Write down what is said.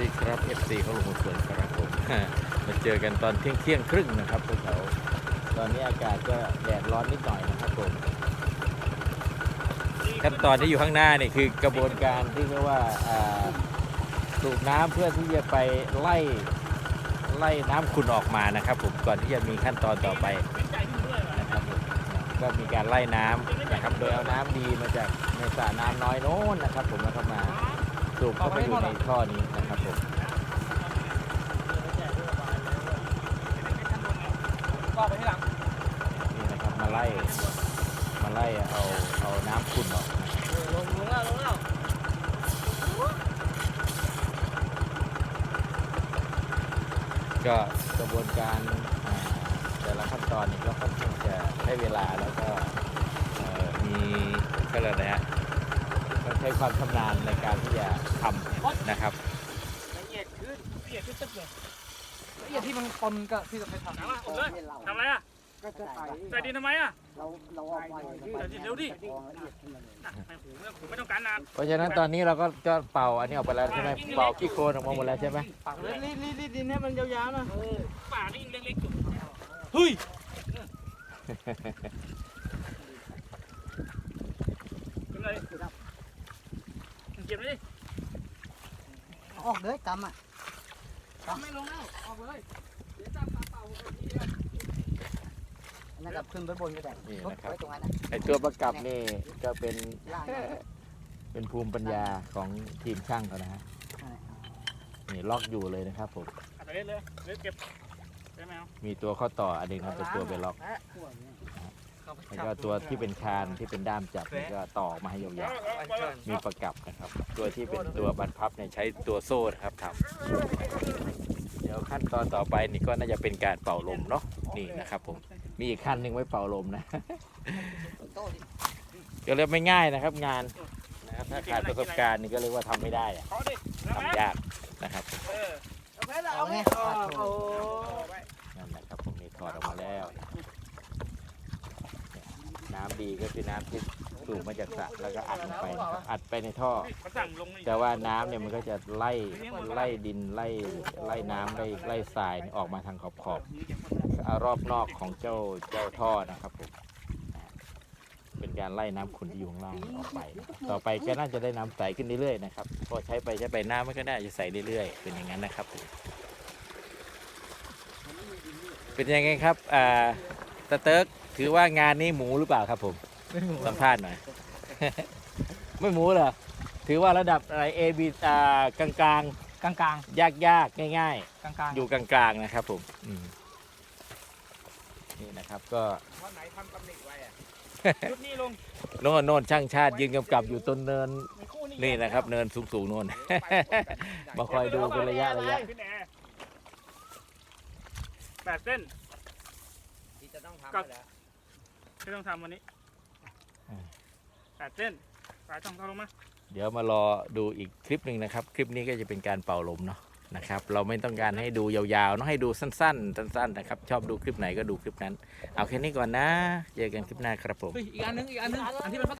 ดีครับ FC เขาลงมาสวนครับผมมาเจอกันตอนเที่ยงเที่ยงครึ่งนะครับพวกเขาตอนนี้อากาศก็แดดร้อนนิดหน่อยนะครับผมขั้นตอนที่อยู่ข้างหน้านี่คือกระบวนการที่เรียกว่าอ่าสูบน้ำเพื่อที่จะไปไล่ไล่น้ำขุ่นออกมานะครับ ผมก่อนที่จะมีขั้นตอนต่อไปนะครับผมก็มีการไล่น้ำนะครับ โดยเอาน้ำดีมาจากในสระน้ำน้อยโน้นนะครับ ผมแล้วก็มาสูบเข้าไปอยู่ในท่อนี้นะครับผม ก็ไปที่หลังนี่นะครับมาไล่มาไล่เอาเอาน้ำขุ่นออกนะครับลงลงแล้วลงแล้วก็กระบวนการอ่าแต่ละขั้นตอนนี่ก็ค่อนข้างจะใช้เวลาแล้วก็เอ่อมีก็เลยกอะไรนะฮะต้องใช้ความชำนาญในการที่จะทำนะครับ ละเอียดขึ้นละเอียดขึ้นตึ๊บเลย ละเอียดที่มันปนกับที่เราไปทำถามว่าผมเลยทำอะไรอะก็จะใส่ใส่ดินทำไมอะเราเราเอาไปใส่ดินเร็วดิอะไม่ผมผมไม่ต้องการนานเพราะฉะนั้นตอนนี้เราก็ก็เป่าอันนี้ออกไปแล้วใช่ไหมเป่าขี้โคลนออกมาหมดแล้วใช่ไหมปักเลยรีดรีดรีดดินให้มันยาวๆนะป่านี่เล็กๆอยู่เฮ้ยเป็นไรเก็บเลยดิออกเลยกำอะ ไม่ลงแล้วออกเลยนั่นกับขึ้นไปบนก็ได้นี่นะครับ ไว้ตรงนั้นนะไอตัวประกับนี่ก็เป็นล่างเป็นภูมิปัญญาของทีมช่างเขานะฮะนี่ล็อกอยู่เลยนะครับผมอาจจะเล่นเลยเล่นเก็บได้ไหมเอามีตัวข้อต่ออันหนึงครับเป็นตัวไปล็อก แล้วก็ตัวที่เป็นคานที่เป็นด้ามจับนี่ก็ต่อออกมาให้ยาวๆมีประกับนะครับ ตัวที่เป็นตัวบรรพับเนี่ยใช้ตัวโซ่นะครับทำเดี๋ยวขั้นตอนต่อไปนี่ก็น่าจะเป็นการเป่าลมเนาะนี่นะครับ ผมมีอีกขั้นหนึ่งไว้เป่าลมนะก็เรียกไม่ง่ายนะครับ งานนะครับถ้าขาดประสบการณ์นี่ก็เรียกว่าทำไม่ได้อะขอดิแล้วไหมทำยากนะครับ เออเอาไงโอ้ นั่นนะครับผมนี่ถอดออกมาแล้ว น้ำ ดีก็คือน้ำที่สูบมาจากสระแล้วก็อัดลงไปนะครับอัดไปในท่อเขาสั่งลงนี่แต่ว่าน้ำเนี่ยมันก็จะไล่ไล่ดินไล่ไล่น้ำไล่ไล่ทรายนี่ออกมาทางขอบขอบรอบนอกของเจ้าเจ้าท่อนะครับผมเป็นการไล่น้ำขุ่นที่อยู่ข้างล่างออกไปนะครับต่อไปก็น่าจะได้น้ำใสขึ้นเรื่อยๆนะครับพอใช้ไปใช้ไปน้ำมันก็น่าจะใสเรื่อยๆ เป็นอย่างนั้นนะครับผมเป็นยังไงครับอ่า ตะเติร์กถือว่างานนี้หมูหรือเปล่าครับผมสัมภาษณ์หน่อย ไม่หมูเหรอถือว่าระดับอะไร A B อ่ากลางกลางกลางกลางๆยากยากๆง่ายกลางกลางๆอยู่กลางกลางๆนะครับผมอืมนี่นะครับก็วันไหนทำตำหนิไว้อะชุดนี้ลงโน่นโน่นช่างชาติยืนกำกับอยู่ต้นเนินมีคู่นี่นะครับ เนินสูงสูงๆโน่นมาคอยดูเป็นระยะระยะขึ้นแอร์แปดเส้นที่ จะต้องทำกับที่ต้องทำวันนี้อ่าแปดเส้นสายช่องเข้าลงมาเดี๋ยวมารอดูอีกคลิปหนึ่งนะครับ คลิปนี้ก็จะเป็นการเป่าลมเนาะนะครับ เราไม่ต้องการให้ดูยาวๆเนาะให้ดูสั้นๆ สั้นๆนะครับ ชอบดูคลิปไหนก็ดูคลิปนั้น เอาแค่นี้ก่อนนะ เจอกันคลิปหน้าครับผมอีกอันนึงอีกอันนึงอันที่มัน